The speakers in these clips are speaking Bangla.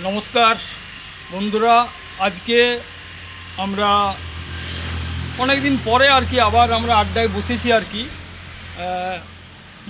নমস্কার। বন্ধুরা, আজকে আমরা অনেক দিন পরে আর কি আবার আমরা আড্ডায় বসেছি আর কি।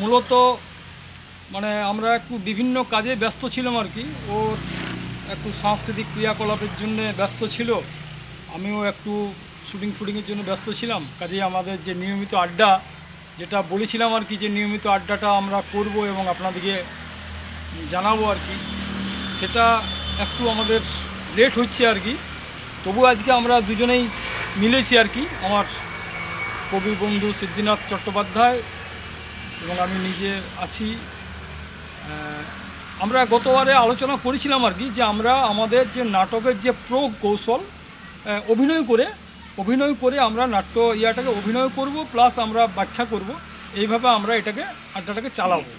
মূলত মানে আমরা একটু বিভিন্ন কাজে ব্যস্ত ছিলাম আর কি। ওর একটু সাংস্কৃতিক ক্রিয়াকলাপের জন্য ব্যস্ত ছিল। আমিও একটু শুটিং ফুটিংয়ের জন্য ব্যস্ত ছিলাম। কাজেই আমাদের যে নিয়মিত আড্ডা, যেটা বলেছিলাম আর কি যে নিয়মিত আড্ডাটা আমরা করব এবং আপনাদেরকে জানাব আর কি। সেটা একটু আমাদের লেট হচ্ছে আর কি। তবু আজকে আমরা দুজনেই মিলেছি আর কি, আমার কবি বন্ধু সিদ্ধিনাথ চট্টোপাধ্যায় এবং আমি নিজে আছি। আমরা গতবারে আলোচনা করেছিলাম আর কি যে আমরা আমাদের যে নাটকের যে প্রো কৌশল অভিনয় করে অভিনয় করে আমরা নাট্য ইয়াটাকে অভিনয় করব প্লাস আমরা ব্যাখ্যা করব। এইভাবে আমরা এটাকে, আড্ডাটাকে চালাবো।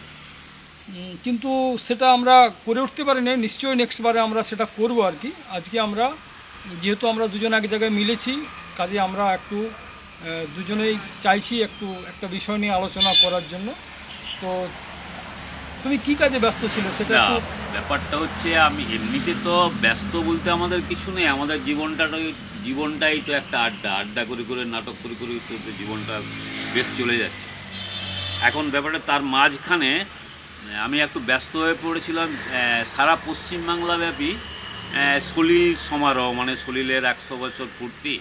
কিন্তু সেটা আমরা করে উঠতে পারি পারিনি। নিশ্চয়ই নেক্সট বারে আমরা সেটা করব আর কি। আজকে আমরা যেহেতু আমরা দুজন এক জায়গায় মিলেছি কাজে আমরা একটু দুজনেই চাইছি একটু একটা বিষয় নিয়ে আলোচনা করার জন্য। তো তুমি কি কাজে ব্যস্ত ছিলে সেটা ব্যাপারটা হচ্ছে আমি এমনিতে তো ব্যস্ত বলতে আমাদের কিছু নেই। আমাদের জীবনটাই জীবনটাই তো একটা আড্ডা। আড্ডা করে করে নাটক করে করে তো জীবনটা বেশ চলে যাচ্ছে। এখন ব্যাপারটা তার মাঝখানে আমি একটু ব্যস্ত হয়ে পড়েছিলাম সারা পশ্চিমবাংলাব্যাপী সলিল সমারোহ মানে সলিলের একশো বছর পূর্তি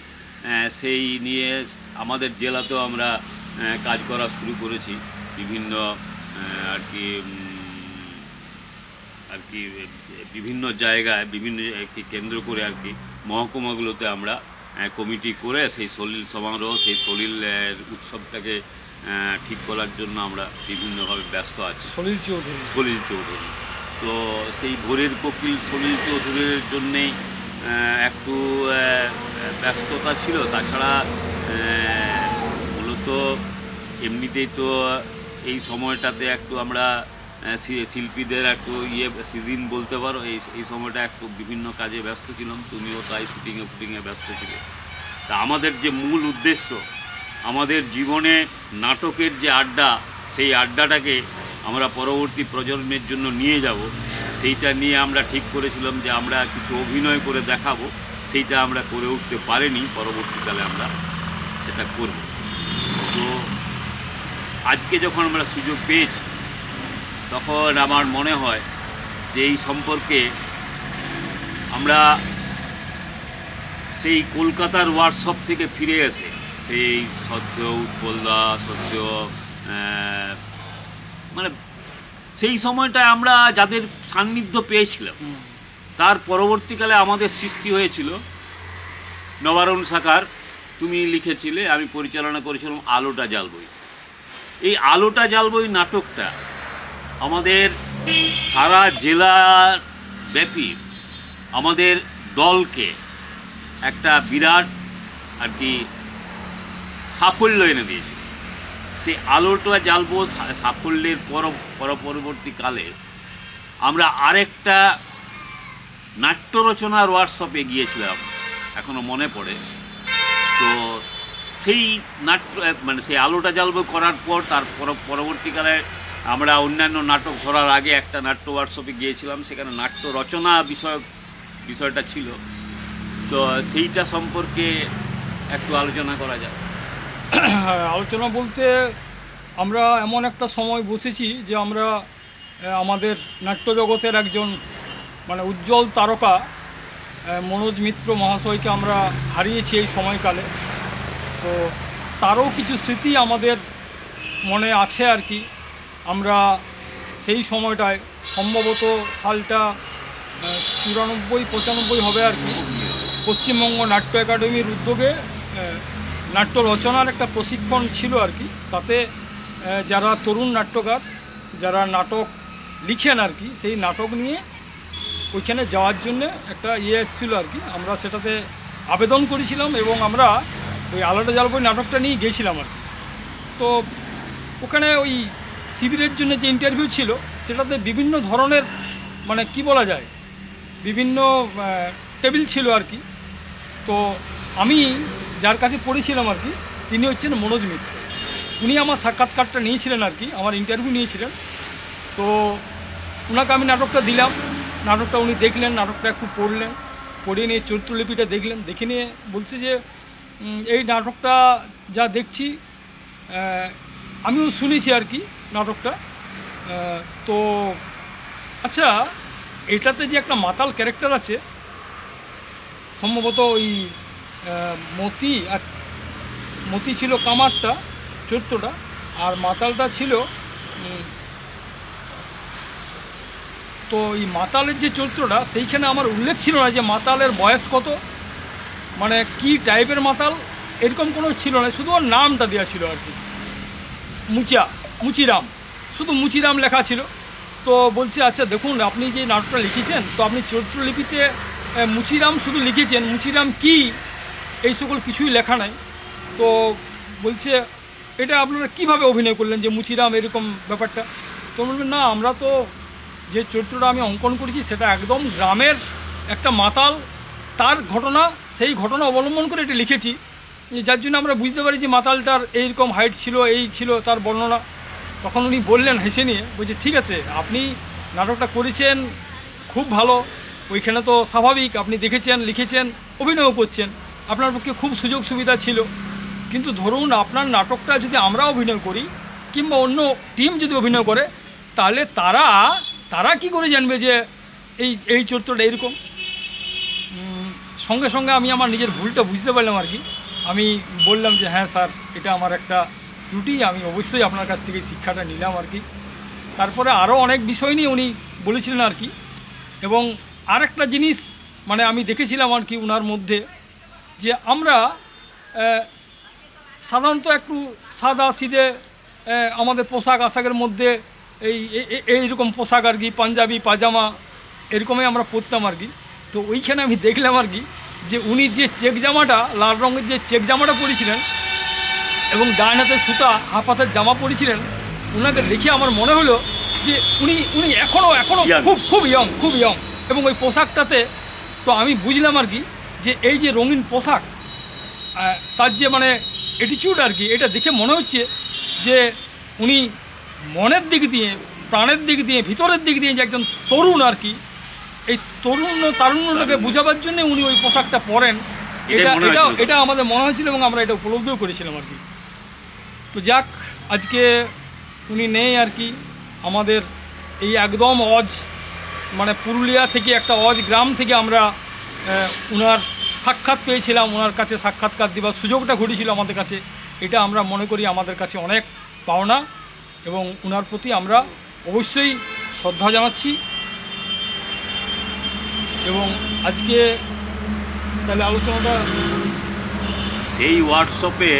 সেই নিয়ে আমাদের জেলাতেও আমরা কাজ করা শুরু করেছি। বিভিন্ন আর কি আর কি, বিভিন্ন জায়গায়, বিভিন্ন কেন্দ্র করে আর কি মহকুমাগুলোতে আমরা কমিটি করে সেই সলিল সমারোহ, সেই সলিল উৎসবটাকে ঠিক করার জন্য আমরা বিভিন্নভাবে ব্যস্ত আছি। সলিল চৌধুরী। সলিল চৌধুরী। তো সেই ভোরের কোকিল সলিল চৌধুরীর জন্যেই একটু ব্যস্ততা ছিল। তাছাড়া মূলত এমনিতেই তো এই সময়টাতে একটু আমরা শিল্পীদের একটু ইয়ে সিজন বলতে পারো এই এই সময়টা একটু বিভিন্ন কাজে ব্যস্ত ছিলাম। তুমিও তাই শুটিংয়ে ফুটিংয়ে ব্যস্ত ছিলে। তা আমাদের যে মূল উদ্দেশ্য আমাদের জীবনে নাটকের যে আড্ডা, সেই আড্ডাটাকে আমরা পরবর্তী প্রজন্মের জন্য নিয়ে যাব। সেইটা নিয়ে আমরা ঠিক করেছিলাম যে আমরা কিছু অভিনয় করে দেখাবো। সেইটা আমরা করে উঠতে পারিনি, পরবর্তীকালে আমরা সেটা করব। তো আজকে যখন আমরা সুযোগ পেয়েছি, তখন আমার মনে হয় যে এই সম্পর্কে আমরা সেই কলকাতার ওয়ার্কশপ থেকে ফিরে এসে সেই সদ্য উৎপলদা সদ্য মানে সেই সময়টায় আমরা যাদের সান্নিধ্য পেয়েছিলাম তার পরবর্তীকালে আমাদের সৃষ্টি হয়েছিল নবারণ শাখার। তুমি লিখেছিলে আমি পরিচালনা করেছিলাম আলোটা জালবই। এই আলোটা জালবই নাটকটা আমাদের সারা জেলা ব্যাপী আমাদের দলকে একটা বিরাট আর কি সাফল্য এনে দিয়েছে সেই আলোটা জ্বালবো সাফল্যের পর পর পরবর্তীকালে আমরা আরেকটা নাট্য রচনার ওয়ার্কশপে গিয়েছিলাম এখনও মনে পড়ে। তো সেই নাট্য মানে সেই আলোটা জ্বালবো করার পর, তার পর- পরবর্তীকালে আমরা অন্যান্য নাটক ধরার আগে একটা নাট্য ওয়ার্কশপে গিয়েছিলাম, সেখানে নাট্য রচনা বিষয়ক, বিষয়টা ছিল। তো সেইটা সম্পর্কে একটু আলোচনা করা যায় আলোচনা বলতে আমরা এমন একটা সময় বসেছি যে আমরা আমাদের নাট্য জগতের একজন মানে উজ্জ্বল তারকা মনোজ মিত্র মহাশয়কে আমরা হারিয়েছি এই সময়কালে। তো তারও কিছু স্মৃতি আমাদের মনে আছে আর কি। আমরা সেই সময়টায় সম্ভবত সালটা চুরানব্বই, পঁচানব্বই হবে আর কি। পশ্চিমবঙ্গ নাট্য একাডেমির উদ্যোগে নাট্য রচনার একটা প্রশিক্ষণ ছিল আর কি। তাতে যারা তরুণ নাট্যকার, যারা নাটক লিখেন আর কি, সেই নাটক নিয়ে ওইখানে যাওয়ার জন্য একটা ইয়ে এসেছিল আর কি। আমরা সেটাতে আবেদন করেছিলাম এবং আমরা ওই আলোটা জ্বালবই নাটকটা নিয়ে গেছিলাম আর কি। তো ওখানে ওই শিবিরের জন্য যে ইন্টারভিউ ছিল, সেটাতে বিভিন্ন ধরনের মানে কি বলা যায়, বিভিন্ন টেবিল ছিল আর কি। তো আমি যার কাছে পড়েছিলাম আর কি, তিনি হচ্ছেন মনোজ মিত্র। উনি আমার সাক্ষাৎকারটা নিয়েছিলেন আর কি, আমার ইন্টারভিউ নিয়েছিলেন। তো ওনাকে আমি নাটকটা দিলাম, নাটকটা উনি দেখলেন, নাটকটা একটু পড়লেন, পড়ে নিয়ে চরিত্রলিপিটা দেখলেন, দেখে নিয়ে বলছে যে এই নাটকটা যা দেখছি আমিও শুনেছি আর কি নাটকটা। তো আচ্ছা এটাতে যে একটা মাতাল ক্যারেক্টার আছে, সম্ভবত ওই মতি আর মতি ছিল কামারটা চরিত্রটা আর মাতালটা ছিল তো এই মাতালের যে চরিত্রটা, সেইখানে আমার উল্লেখ ছিল না যে মাতালের বয়স কত মানে কি টাইপের মাতাল, এরকম কোনো ছিল না, শুধু ওর নামটা দেওয়া ছিল আর কি। মুচা মুচিরাম, শুধু মুচিরাম লেখা ছিল। তো বলছি আচ্ছা দেখুন, আপনি যে নাটকটা লিখেছেন, তো আপনি চরিত্রলিপিতে মুচিরাম শুধু লিখেছেন, মুচিরাম কি এই সকল কিছুই লেখা নাই। তো বলছে, এটা আপনারা কীভাবে অভিনয় করলেন যে মুচিরাম এরকম ব্যাপারটা? তো বলবেন না, আমরা তো যে চরিত্রটা আমি অঙ্কন করেছি সেটা একদম গ্রামের একটা মাতাল, তার ঘটনা, সেই ঘটনা অবলম্বন করে এটা লিখেছি। যার জন্য আমরা বুঝতে পারি যে মাতালটার এইরকম হাইট ছিল, এই ছিল তার বর্ণনা। তখন উনি বললেন হেসে নিয়ে, বলছে, ঠিক আছে, আপনি নাটকটা করেছেন, খুব ভালো। ওইখানে তো স্বাভাবিক, আপনি দেখেছেন, লিখেছেন অভিনয় করছেন। আপনার পক্ষে খুব সুযোগ সুবিধা ছিল। কিন্তু ধরুন আপনার নাটকটা যদি আমরা অভিনয় করি, কিংবা অন্য টিম যদি অভিনয় করে, তাহলে তারা তারা কি করে জানবে যে এই এই চরিত্রটা এরকম? সঙ্গে সঙ্গে আমি আমার নিজের ভুলটা বুঝতে পারলাম আর কি। আমি বললাম যে হ্যাঁ স্যার, এটা আমার একটা ত্রুটি, আমি অবশ্যই আপনার কাছ থেকে শিক্ষাটা নিলাম আর কি। তারপরে আরও অনেক বিষয় নিয়ে উনি বলেছিলেন আর কি। এবং আরেকটা জিনিস মানে আমি দেখেছিলাম আর কি ওনার মধ্যে যে আমরা সাধারণত একটু সাদা সিদে আমাদের পোশাক আশাকের মধ্যে এই এইরকম পোশাক আর কি পাঞ্জাবি পাজামা এরকমই আমরা পরতাম আর কি। তো ওইখানে আমি দেখলাম আর কি যে উনি যে চেক জামাটা লাল রঙের যে চেক জামাটা পরেছিলেন এবং ডান হাতে সুতা হাফ হাতের জামা পরেছিলেন ওনাকে দেখে আমার মনে হলো যে উনি উনি এখনও এখনও খুব খুব ইয়ং খুব ইয়ং এবং ওই পোশাকটাতে তো আমি বুঝলাম আর কি যে এই যে রঙিন পোশাক তার যে মানে অ্যাটিচিউড আর কি এটা দেখে মনে হচ্ছে যে উনি মনের দিক দিয়ে প্রাণের দিক দিয়ে ভিতরের দিক দিয়ে যে একজন তরুণ আর কি এই তরুণ ও তারুণ্যটাকে বোঝাবার জন্য উনি ওই পোশাকটা পরেন। এটা এটা এটা আমাদের মনে হয়েছিল এবং আমরা এটা উপলব্ধিও করেছিলাম আর কি। তো যাক আজকে উনি নেই আর কি আমাদের এই একদম অজ মানে পুরুলিয়া থেকে একটা অজ গ্রাম থেকে আমরা উনার সাক্ষাৎ পেয়েছিলাম ওনার কাছে সাক্ষাৎকার দেওয়ার সুযোগটা ঘটেছিল আমাদের কাছে। এটা আমরা মনে করি আমাদের কাছে অনেক পাওনা এবং ওনার প্রতি আমরা অবশ্যই শ্রদ্ধা জানাচ্ছি। এবং আজকে তাহলে আলোচনাটা সেই হোয়াটসঅ্যাপে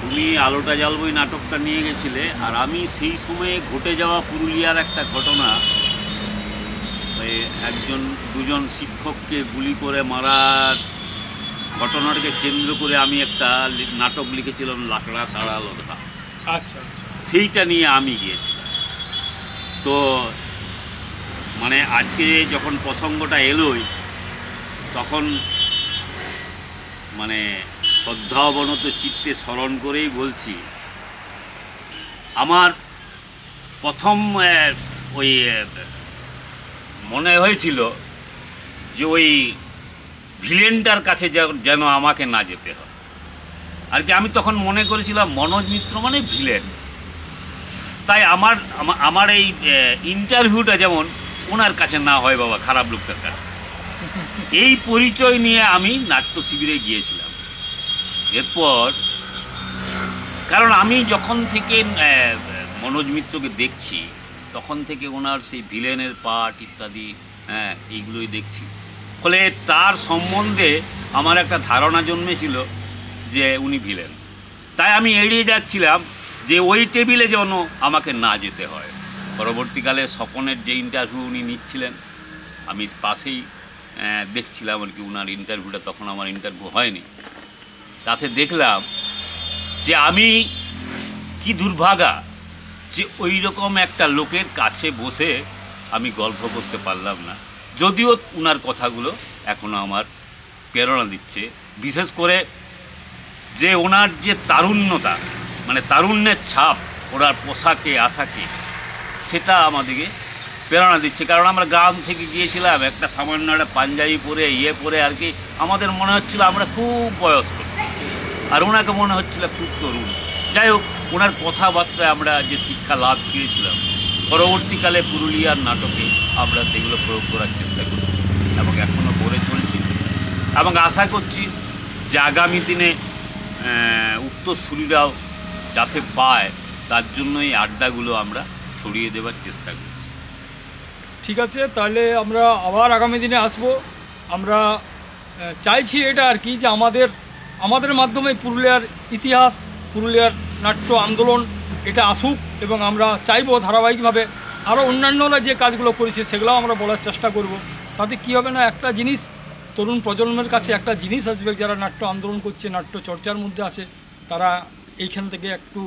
তুমি আলোটা জ্বালবই নাটকটা নিয়ে গেছিলে, আর আমি সেই সময়ে ঘটে যাওয়া পুরুলিয়ার একটা ঘটনা একজন দুজন শিক্ষককে গুলি করে মারার ঘটনাটাকে কেন্দ্র করে আমি একটা নাটক লিখেছিলাম লাকড়া তাড়া লোধা আচ্ছা আচ্ছা। সেইটা নিয়ে আমি গিয়েছিলাম। তো মানে আজকে যখন প্রসঙ্গটা এলোই তখন মানে শ্রদ্ধাবনত চিত্তে স্মরণ করেই বলছি আমার প্রথম ওই মনে হয়েছিল যে ওই ভিলেনটার কাছে যেন- আমাকে না যেতে হয়। আর কি আমি তখন মনে করেছিলাম মনোজ মিত্র মানে ভিলেন। তাই আমার আমার এই ইন্টারভিউটা যেমন ওনার কাছে না হয় বাবা, খারাপ লোকটার কাছে। এই পরিচয় নিয়ে আমি নাট্য শিবিরে গিয়েছিলাম। এরপর, কারণ আমি যখন থেকে মনোজ মিত্রকে দেখছি তখন থেকে ওনার সেই ভিলেনের পার্ট ইত্যাদি হ্যাঁ এইগুলোই দেখছি। ফলে তার সম্বন্ধে আমার একটা ধারণা জন্মেছিল যে উনি ভিলেন। তাই আমি এড়িয়ে যাচ্ছিলাম যে ওই টেবিলে যেন আমাকে না যেতে হয়। পরবর্তীকালে স্বপনের যে ইন্টারভিউ উনি নিচ্ছিলেন, আমি পাশেই দেখছিলাম আর কি ওনার ইন্টারভিউটা তখন আমার ইন্টারভিউ হয়নি। তাতে দেখলাম যে আমি কি দুর্ভাগা যে ওই রকম একটা লোকের কাছে বসে আমি গল্প করতে পারলাম না। যদিও ওনার কথাগুলো এখনও আমার প্রেরণা দিচ্ছে। বিশেষ করে যে ওনার যে তারুণ্যতা মানে তারুণ্যের ছাপ, ওনার পোশাকে, আশাকে, সেটা আমাদেরকে প্রেরণা দিচ্ছে। কারণ আমরা গ্রাম থেকে গিয়েছিলাম, একটা সামান্য একটা পাঞ্জাবি পরে ইয়ে পরে আর কি, আমাদের মনে হচ্ছিল আমরা খুব বয়স্ক। আর ওনাকে মনে হচ্ছিল খুব তরুণ। যাই হোক, ওনার কথাবার্তায় আমরা যে শিক্ষা লাভ করেছিলাম, পরবর্তীকালে পুরুলিয়ার নাটকে আমরা সেগুলো প্রয়োগ করার চেষ্টা করছি এবং এখনও করে চলছি এবং আশা করছি যে আগামী দিনে উত্তরসূরিরাও যাতে পায়, তার জন্য এই আড্ডাগুলো আমরা ছড়িয়ে দেওয়ার চেষ্টা করছি। ঠিক আছে, তাহলে আমরা আবার আগামী দিনে আসব। আমরা চাইছি এটা আর কি যে আমাদের আমাদের মাধ্যমে পুরুলিয়ার ইতিহাস, পুরুলিয়ার নাট্য আন্দোলন এটা আসুক এবং আমরা চাইব ধারাবাহিকভাবে আরও অন্যান্যরা যে কাজগুলো করেছে সেগুলোও আমরা বলার চেষ্টা করব। তাতে কী হবে না, একটা জিনিস তরুণ প্রজন্মের কাছে একটা জিনিস আসবে, যারা নাট্য আন্দোলন করছে, নাট্য চর্চার মধ্যে আছে, তারা এইখান থেকে একটু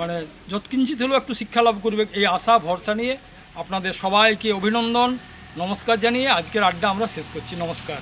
মানে যৎকিঞ্চিত হলেও একটু শিক্ষা লাভ করবে। এই আশা, ভরসা নিয়ে আপনাদের সবাইকে অভিনন্দন, নমস্কার জানিয়ে আজকের আড্ডা আমরা শেষ করছি। নমস্কার।